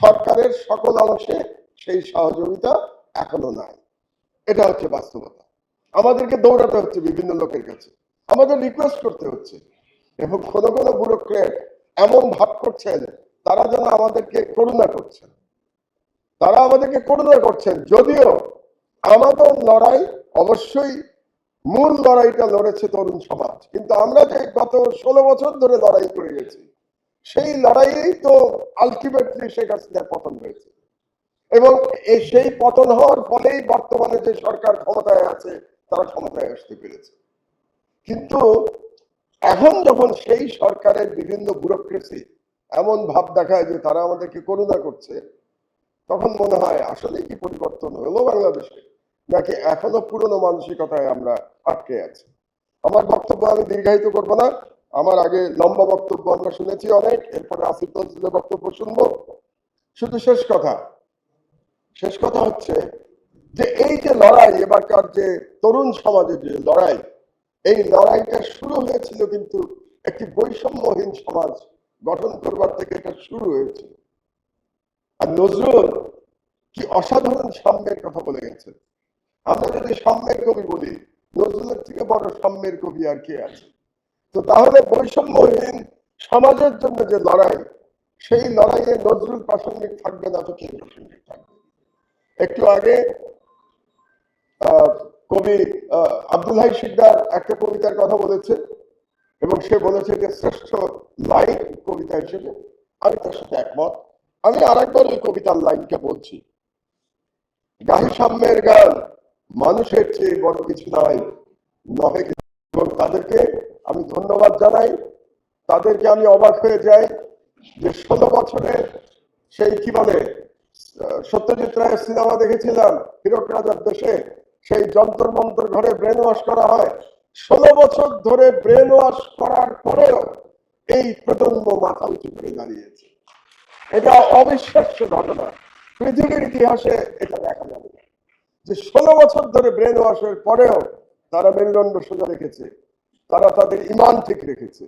সরকারের সকল অংশে সেই সহযোগিতা এখনও নাই। এটা হচ্ছে বাস্তবতা। আমাদেরকে দৌড়াতে হচ্ছে বিভিন্ন লোকের কাছে। আমাদের রিকোয়েস্ট করতে হচ্ছে। এবং কোন কোন ব্যুরোক্রেট এমন ভাব করছেন, তারা যেন আমাদেরকে করুণা করছেন। তারা আমাদেরকে করুণা করছেন। যদিও আমাদের লড়াই অবশ্যই মূল লড়াইটা লড়েছে তরুণ সমাজ। কিন্তু আমরা যে গত ষোলো বছর ধরে লড়াই করে গেছি সেই লড়াইয়েই তো আলটিমেটলি শেখ হাসিনার পতন হয়েছে। এবং এই সেই পতন হওয়ার ফলেই বর্তমানে যে সরকার ক্ষমতায় আছে, তারা ক্ষমতায় আসতে পেরেছে। কিন্তু এখন যখন সেই সরকারের বিভিন্ন ব্যুরোক্রেসি এমন ভাব দেখায় যে তারা আমাদেরকে করুণা করছে, তখন মনে হয় আসলে কি পরিবর্তন হলো বাংলাদেশে? নাকি এখনও পুরনো মানসিকতায় আমরা আটকে আছি? আমার বক্তব্য আমি দীর্ঘায়িত করব না। আমার আগে লম্বা বক্তব্য আমরা শুনেছি অনেক, এরপরে আসিফ নজরুলের বক্তব্য শুনব। শুধু শেষ কথা। শেষ কথা হচ্ছে যে এই যে লড়াই, এবারকার যে তরুণ সমাজের যে লড়াই, এই লড়াইটা শুরু হয়েছিল কিন্তু একটি বৈষম্যহীন সমাজ গঠন করবার থেকে এটা শুরু হয়েছিল। আর নজরুল কি অসাধারণ সাম্যের কথা বলে গেছে আমরা যদি সাম্যের কবি বলি, নজরুলের থেকে বড় সাম্যের কবি আর কে আছে? তো তাহলে বৈষম্যহীন সমাজের জন্য যে লড়াই, সেই লড়াইয়ে নজরুল প্রাসঙ্গিক থাকবে না তো কে প্রাসঙ্গিক থাকবে। একটু আগে কবি আব্দুল হাই শিকদার একটা কবিতার কথা বলেছে এবং সে বলেছে যে শ্রেষ্ঠ লাইন কবিতা হিসেবে আমি তার সাথে একমত। আমি আরেকবার ওই কবিতার লাইনটা বলছি। গাহি সাম্যের গান মানুষের চেয়ে বড় কিছু নয় নহে তাদেরকে। আমি ধন্যবাদ জানাই। তাদেরকে আমি অবাক হয়ে যাই যে ষোলো বছরের সেই কি বলে সত্যজিৎ রায়ের সিনেমা দেখেছিলাম, হিরক রাজার দেশে, সেই যন্তর মন্তর ঘরে ব্রেন ওয়াশ করা হয়। ষোলো বছর ধরে ব্রেন ওয়াশ করার পরেও এই প্রজন্ম মাথা উঁচু করে দাঁড়িয়েছে। এটা অবিশ্বাস্য ঘটনা। পৃথিবীর ইতিহাসে এটা দেখা যাবে যে ষোলো বছর ধরে ব্রেন ওয়াশের পরেও তারা মেরুদণ্ড সোজা রেখেছে। তারা তাদের ইমান ঠিক রেখেছে।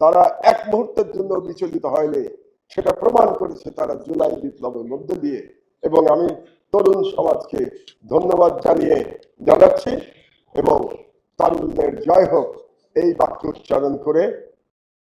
তারা এক মুহূর্তের জন্য বিচলিত হয়নি। সেটা প্রমাণ করেছে তারা জুলাই বিপ্লবের মধ্যে দিয়ে। এবং আমি তরুণ সমাজকে ধন্যবাদ জানিয়ে জানাচ্ছি এবং তারুণদের জয় হোক এই বাক্য উচ্চারণ করে